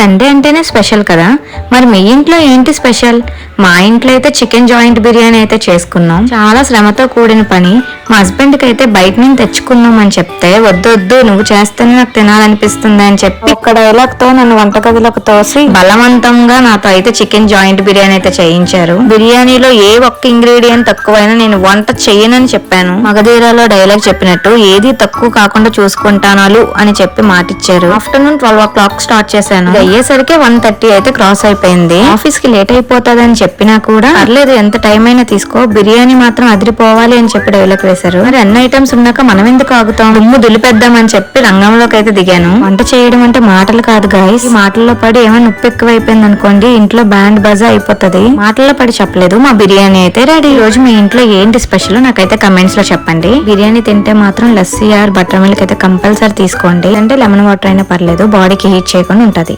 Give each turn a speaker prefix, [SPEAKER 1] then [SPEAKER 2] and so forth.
[SPEAKER 1] Sunday అంటేనే special కదా. మరి మీ ఇంట్లో ఏంటి స్పెషల్ మా ఇంట్లో అయితే చికెన్ జాయింట్ బిర్యానీ అయితే చేసుకున్నాం. చాలా శ్రమతో కూడిన పని. మా హస్బెండ్కి అయితే బయట నుంచి తెచ్చుకున్నాం అని చెప్తే వద్దు వద్దు నువ్వు చేస్తేనే నాకు తినాలనిపిస్తుంది అని చెప్పి ఒక్క డైలాగ్తో నన్ను వంటగదిలోకి తోసి బలవంతంగా నాతో అయితే చికెన్ జాయింట్ బిర్యానీ అయితే చేయించారు. బిర్యానీలో ఏ ఒక్క ఇంగ్రీడియంట్ తక్కువైనా నేను వంట చెయ్యనని చెప్పాను. మగధీరాలో డైలాగ్ చెప్పినట్టు ఏది తక్కువ కాకుండా చూసుకుంటానాలు అని చెప్పి మాటిచ్చారు. Afternoon twelve o'clock start చేశాను అయ్యేసరికి వన్ థర్టీ అయితే క్రాస్ అయిపోయింది. ఆఫీస్కి లేట్ అయిపోతుంది అని చెప్పినా కూడా పర్లేదు ఎంత టైం అయినా తీసుకో బిర్యానీ మాత్రం అదిరిపోవాలి అని చెప్పి డైలాగ్ వేశారు మరి అన్ని ఐటమ్స్ ఉన్నాక మనం ఎందుకు ఆగుతాం? దుమ్ము దులిపేద్దామని చెప్పి రంగంలోకి అయితే దిగాను. వంట చేయడం అంటే మాటలు కాదు గాయస్ మాటల్లో పడి ఏమైనా ఉప్పు ఎక్కువ అయిపోయింది అనుకోండి ఇంట్లో బ్యాండ్ బజా అయిపోతది. మాటల్లో పడి చెప్పలేదు. మా బిర్యానీ అయితే రెడీ ఈ రోజు మీ ఇంట్లో ఏంటి స్పెషల్ నాకైతే కమెంట్స్లో చెప్పండి. బిర్యానీ తింటే మాత్రం లస్సీ ఆర్ బటర్ మిల్క్ అయితే కంపల్సరీ తీసుకోండి. అంటే లెమన్ వాటర్ అయినా పర్లేదు బాడీకి హీట్ చేయకుండా ఉంటది.